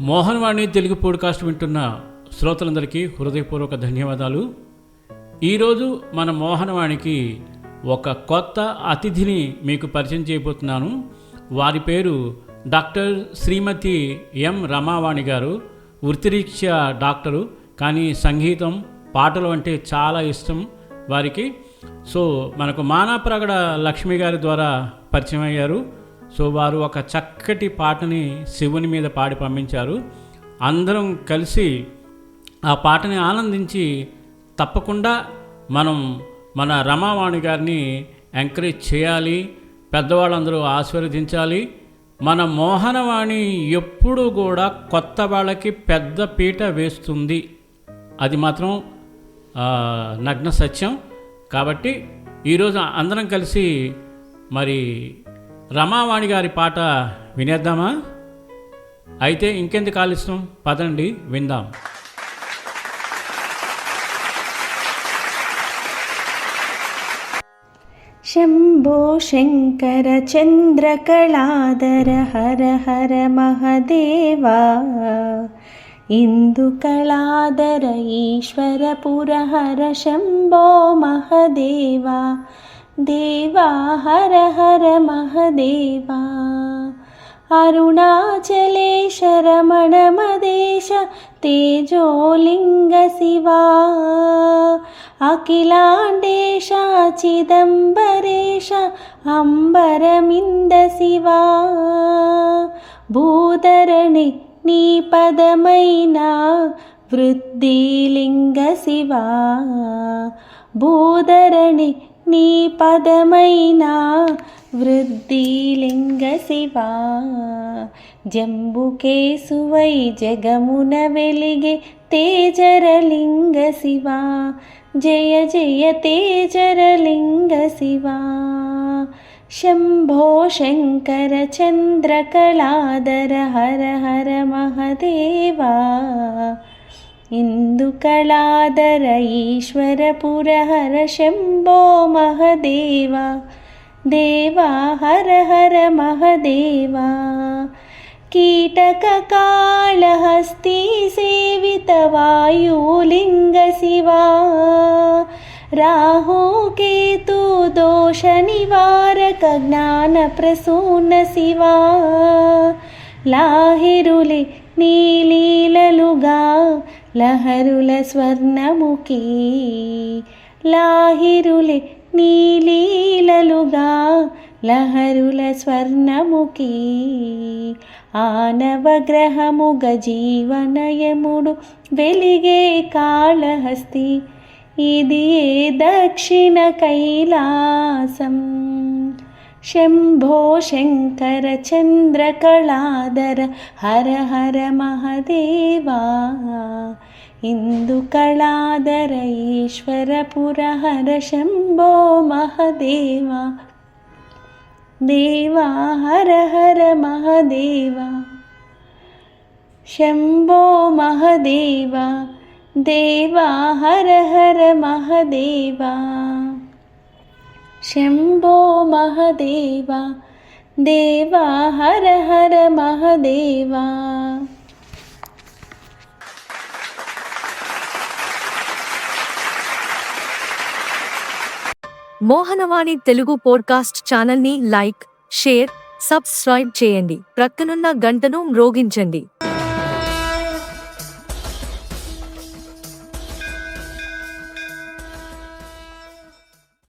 Mohan Vani Telugu podcast వింటున్న శ్రోతలందరికీ హృదయపూర్వక ధన్యవాదాలు. ఈరోజు మన మోహనవాణికి ఒక కొత్త అతిథిని మీకు పరిచయం చేయబోతున్నాను. వారి పేరు డాక్టర్ శ్రీమతి ఎం రమావాణి గారు. వృత్తిరీత్యా డాక్టరు కానీ సంగీతం పాటలు అంటే చాలా ఇష్టం వారికి. సో మనకు మానాప్రగడ లక్ష్మి గారి ద్వారా పరిచయం అయ్యారు. సో వారు ఒక చక్కటి పాటని శివుని మీద పాడి పంపించారు. అందరం కలిసి ఆ పాటని ఆనందించి తప్పకుండా మనం మన రమావాణి గారిని ఎంకరేజ్ చేయాలి పెద్దవాళ్ళందరూ ఆశీర్వదించాలి. మన మోహనవాణి ఎప్పుడు కూడా కొత్త వాళ్ళకి పెద్ద పీట వేస్తుంది. అది మాత్రం నగ్న సత్యం. కాబట్టి ఈరోజు అందరం కలిసి మరి రమావాణి గారి పాట వినేద్దామా అయితే ఇంకెందుకు ఆలస్యం పదండి విందాం शम्भो शङ्कर चन्द्रकलादर हर हर महदेवा इन्दुकलादर ईश्वरपुरहर शम्भो महदेवा देवा हर हर महदेवा। अरुणाचलेशरमणमदेश तेजोलिङ्गशिवा। अखिलाण्डेशा चिदम्बरेश अम्बरमिन्दशिवा। भूरणे नीपदमैना वृद्धिलिङ्गशिवा। भूधरणे నీ పదమైన వృద్ధిలింగశివా జంబుకేశువై జగమున వెలిగే తేజరలింగ శివా జయ జయ తేజరలింగ శివా शम्भो शङ्कर चन्द्रकलादर हर हर महदेवा इन्दुकलादर ईश्वरपुरहरशम्भो हर महदेवा देवा हर हर महदेवा कीटककालहस्ती सेवितवायुलिङ्गशिवा राहोकेतु दोषनिवारकज्ञानप्रसून्न लाहिरुलि नीलीललुगा లహరుల స్వర్ణముఖి లాహిరులే నీలీలలుగా లహరుల స్వర్ణముఖి. ఆనవగ్రహముగ జీవనయముడు వెలిగే కాళహస్తి ఇది దక్షిణ కైలాసం? शम्भो शङ्कर चन्द्रकलादर हर हर महदेवा। इन्दुकलादर ईश्वरपुरहर शम्भो महदेवा। देवा हर हर महदेवा। शम्भो महदेवा देवा हर हर महदेवा శంభో మహదేవా దేవా హర హర మహదేవా. మోహనవాణి తెలుగు పోడ్కాస్ట్ ఛానల్ని లైక్ షేర్ సబ్స్క్రైబ్ చేయండి. ప్రక్కనున్న గంటను మ్రోగించండి.